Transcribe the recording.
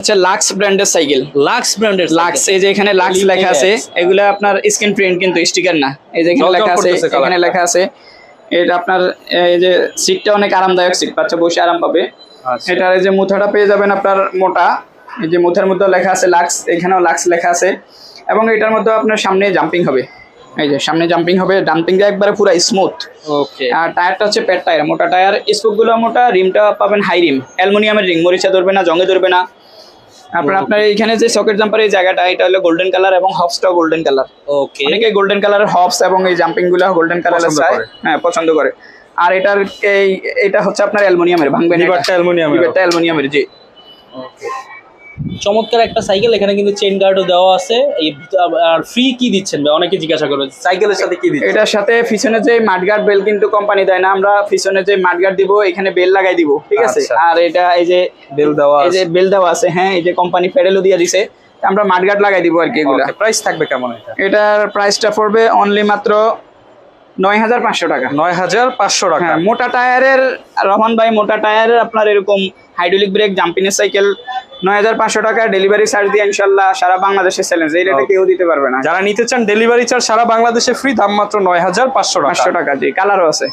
হচ্ছে লাক্স ব্র্যান্ডের cycle lux ব্র্যান্ডের লাক্স এই যে এখানে লাক্স লেখা আছে এগুলো আপনার স্ক্রিন প্রিন্ট কিন্তু স্টিকার না। এই যে এখানে লেখা আছে এখানে লেখা আছে এটা আপনার এই যে সিটটা অনেক আরামদায়ক সিট বাচ্চা বসে আরাম পাবে। আচ্ছা। এটার এই যে মুথাটা পেয়ে যাবেন আপনার মোটা এই যে মুথার মধ্যে লেখা আছে লাক্স এখানেও লাক্স লেখা আছে। এবং এটার মধ্যে আপনার সামনে জাম্পিং হবে। এই যে সামনে জাম্পিং হবে জাম্পিংটা একবারে পুরো স্মুথ ওকে আর টায়ারটা হচ্ছে পেট টায়ার মোটা টায়ার স্পোকগুলো মোটা রিমটা পাবেন হাই রিম অ্যালুমিনিয়ামের রিং মরিচা ধরবে না জঙ্গে ধরবে না। আপনার আপনার এখানে যে সকেট জাম্পার এই জায়গাটা এটা হলো গোল্ডেন কালার এবং হপসটাও গোল্ডেন কালার ওকে অনেকে গোল্ডেন কালারের হপস এবং এই জাম্পিংগুলো গোল্ডেন কালারের চায়। হ্যাঁ পছন্দ করে। আর এটার এই এটা হচ্ছে আপনার অ্যালুমিনিয়ামের ভাঙবেন এটা। অ্যালুমিনিয়ামের লিভারটা অ্যালুমিনিয়ামের জি। চমৎকার একটা সাইকেল এখানে কিন্তু চেন গার্ডও দেওয়া আছে। এই আর ফ্রি কি দিচ্ছেন ভাই? অনেকে জিজ্ঞাসা করবে সাইকেলের সাথে কি দিচ্ছেন? এটার সাথে পিছনে যে মাডগার্ড বেল কিন্তু কোম্পানি দেয় না আমরা পিছনে যে মাডগার্ড দিব এখানে বেল লাগাই দিব ঠিক আছে? আচ্ছা। আর এটা এই যে বেল দেওয়া এই যে বেল দেওয়া আছে হ্যাঁ এই যে কোম্পানি ফেডেলও দিয়ে দিছে আমরা মাডগার্ড লাগাই দিব আর কি এগুলা। প্রাইস থাকবে কেমন এটা? এটার প্রাইসটা পড়বে অনলি মাত্র নয় হাজার পাঁচশো টাকা। নয় হাজার পাঁচশো টাকা। হ্যাঁ মোটা টায়ারের রহমান ভাই মোটা টায়ারের আপনার এরকম হাইড্রোলিক ব্রেক জাম্পিনের সাইকেল নয় হাজার পাঁচশো টাকা ডেলিভারি চার্জ দিয়ে ইনশাল্লাহ সারা বাংলাদেশে চ্যালেঞ্জ এই রেটে কেউ দিতে পারবে না। যারা নিতে চান ডেলিভারি চার্জ সারা বাংলাদেশে ফ্রি দাম মাত্র নয় হাজার পাঁচশো টাকা। পাঁচশো টাকা জি কালারও আছে।